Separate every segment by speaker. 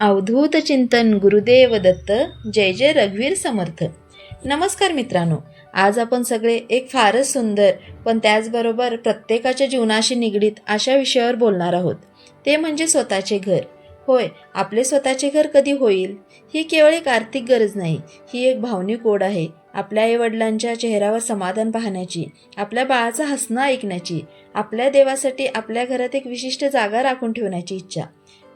Speaker 1: अवधूत चिंतन गुरुदेव दत्त. जय जय रघुवीर समर्थ. नमस्कार मित्रांनो आज आपण सगळे एक फारच सुंदर पण त्याचबरोबर प्रत्येकाच्या जीवनाशी निगडीत अशा विषयावर बोलणार आहोत. ते म्हणजे स्वतःचे घर. होय आपले स्वतःचे घर कधी होईल? ही केवळ एक आर्थिक गरज नाही ही एक भावनिक ओढ आहे. आपल्या आईवडिलांच्या चेहऱ्यावर समाधान पाहण्याची आपल्या बाळाचं हसणं ऐकण्याची आपल्या देवासाठी आपल्या घरात एक विशिष्ट जागा राखून ठेवण्याची इच्छा.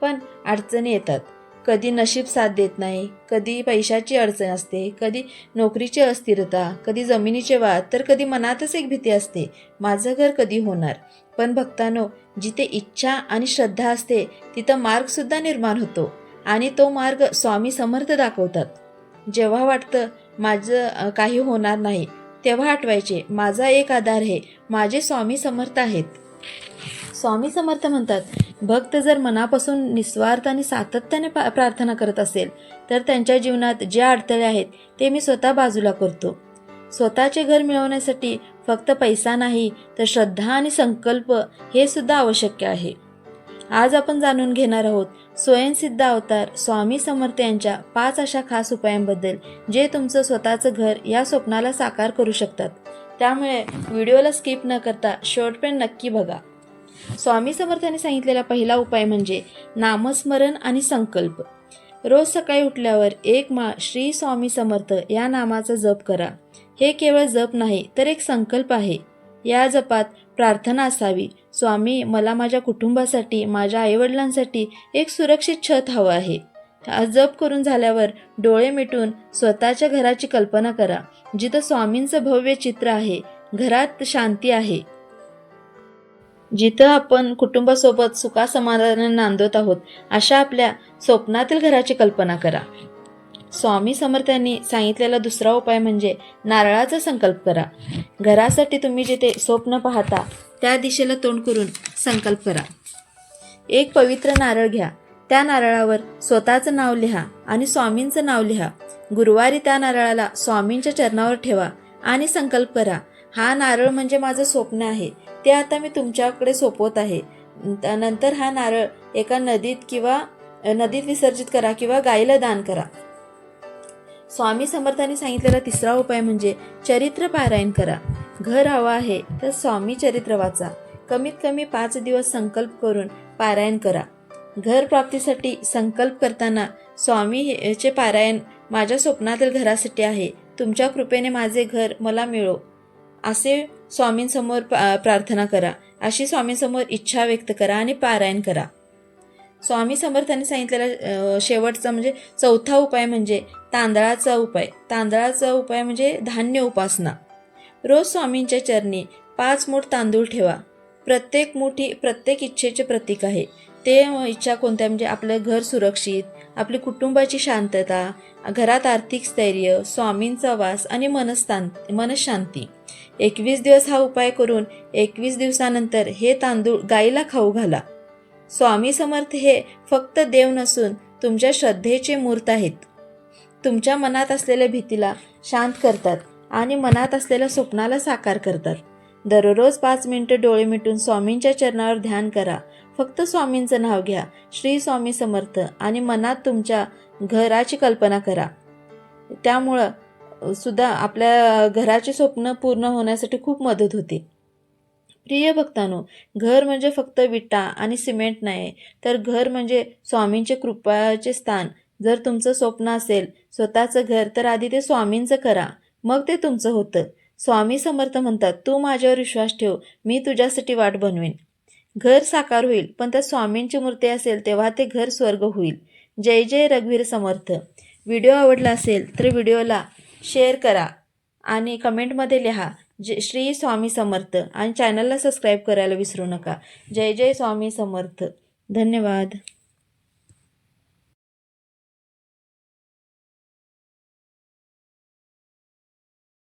Speaker 1: पण अडचणी येतात. कधी नशीब साथ देत नाही कधी पैशाची अडचण असते कधी नोकरीची अस्थिरता कधी जमिनीचे वाद तर कधी मनातच एक भीती असते माझं घर कधी होणार? पण भक्तानो जिथे इच्छा आणि श्रद्धा असते तिथं मार्गसुद्धा निर्माण होतो आणि तो मार्ग स्वामी समर्थ दाखवतात. जेव्हा वाटतं माझं काही होणार नाही तेव्हा आठवायचे माझा एक आधार आहे माझे स्वामी समर्थ आहेत. स्वामी समर्थ म्हणतात भक्त जर मनापासून निस्वार्थ आणि सातत्याने पा प्रार्थना करत असेल तर त्यांच्या जीवनात जे अडथळे आहेत ते मी स्वतः बाजूला करतो. स्वतःचे घर मिळवण्यासाठी फक्त पैसा नाही तर श्रद्धा आणि संकल्प हे सुद्धा आवश्यक आहे. आज आपण जाणून घेणार आहोत स्वयंसिद्ध अवतार स्वामी समर्थ यांच्या पाच अशा खास उपायांबद्दल जे तुमचं स्वतःचं घर या स्वप्नाला साकार करू शकतात. त्यामुळे व्हिडिओला स्किप न करता शेवटपर्यंत नक्की बघा. स्वामी समर्थाने सांगितलेला पहिला उपाय म्हणजे नामस्मरण आणि संकल्प. रोज सकाळी उठल्यावर एक मा श्री स्वामी समर्थ या नामाचा जप करा. हे केवळ जप नाही तर एक संकल्प आहे. या जपात प्रार्थना असावी. स्वामी मला माझ्या कुटुंबासाठी माझ्या आईवडिलांसाठी एक सुरक्षित छत हवं आहे. जप करून झाल्यावर डोळे मिटून स्वतःच्या घराची कल्पना करा. जिथं स्वामींचं भव्य चित्र आहे घरात शांती आहे. जिथं आपण कुटुंबासोबत सुखासमाधानाने नांदत आहोत अशा आपल्या स्वप्नातील घराची कल्पना करा. स्वामी समर्थांनी सांगितलेला दुसरा उपाय म्हणजे नारळाचा संकल्प करा. घरासाठी तुम्ही जिथे स्वप्न पाहता त्या दिशेला तोंड करून संकल्प करा. एक पवित्र नारळ घ्या. त्या नारळावर स्वतःचं नाव लिहा आणि स्वामींचं नाव लिहा. गुरुवारी त्या नारळाला स्वामींच्या चरणावर ठेवा आणि संकल्प करा हा नारळ म्हणजे माझं स्वप्न आहे. ते आता मी तुमच्याकडे सोपवत आहे. नंतर हा नारळ एका नदीत किंवा नदीत विसर्जित करा किंवा गाईला दान करा. स्वामी समर्थांनी सांगितलेला तिसरा उपाय म्हणजे चरित्र पारायण करा. घर हवं आहे तर स्वामी चरित्र वाचा. कमीत कमी पाच दिवस संकल्प करून पारायण करा. घर प्राप्तीसाठी संकल्प करताना स्वामी हे- चे पारायण माझ्या स्वप्नातील घरासाठी आहे. तुमच्या कृपेने माझे घर मला मिळो. असे स्वामींसमोर पा- प्रार्थना करा. अशी स्वामींसमोर इच्छा व्यक्त करा आणि पारायण करा. स्वामी समर्थांनी सांगितलेला शेवटचा म्हणजे चौथा उपाय म्हणजे तांदळाचा उपाय. तांदळाचा उपाय म्हणजे धान्य उपासना. रोज स्वामींच्या चरणी पाच मूठ तांदूळ ठेवा. प्रत्येक मोठी प्रत्येक इच्छेचे प्रतीक आहे. ते इच्छा कोणत्या म्हणजे आपलं घर सुरक्षित आपली कुटुंबाची शांतता घरात आर्थिक स्थैर्य स्वामींचा वास आणि मनस्तान मनशांती. एकवीस दिवस हा उपाय करून एकवीस दिवसानंतर हे तांदूळ गाईला खाऊ घाला. स्वामी समर्थ हे फक्त देव नसून तुमच्या श्रद्धेचे मूर्त आहेत. तुमच्या मनात असलेल्या भीतीला शांत करतात आणि मनात असलेल्या स्वप्नाला साकार करतात. दररोज पाच मिनटं डोळे मिटून स्वामींच्या चरणावर ध्यान करा. फक्त स्वामींचं नाव घ्या. श्री स्वामी समर्थ आणि मनात तुमच्या घराची कल्पना करा. त्यामुळं सुद्धा आपल्या घराचे स्वप्न पूर्ण होण्यासाठी खूप मदत होते. प्रिय भक्तानो घर म्हणजे फक्त विटा आणि सिमेंट नाही तर घर म्हणजे स्वामींचे कृपाचे स्थान. जर तुमचं स्वप्न असेल स्वतःचं घर तर आधी ते स्वामींचं करा. मग ते तुमचं होतं. स्वामी समर्थ म्हणतात तू माझ्यावर विश्वास ठेव मी तुझ्यासाठी वाट बनवेन. घर साकार होईल पण त्या स्वामींची मूर्ती असेल तेव्हा ते घर स्वर्ग होईल. जय जय रघुवीर समर्थ. व्हिडिओ आवडला असेल तर व्हिडिओला शेअर करा आणि कमेंटमध्ये लिहा जे श्री स्वामी समर्थ. आणि चॅनलला सबस्क्राईब करायला विसरू नका. जय जय स्वामी समर्थ. धन्यवाद.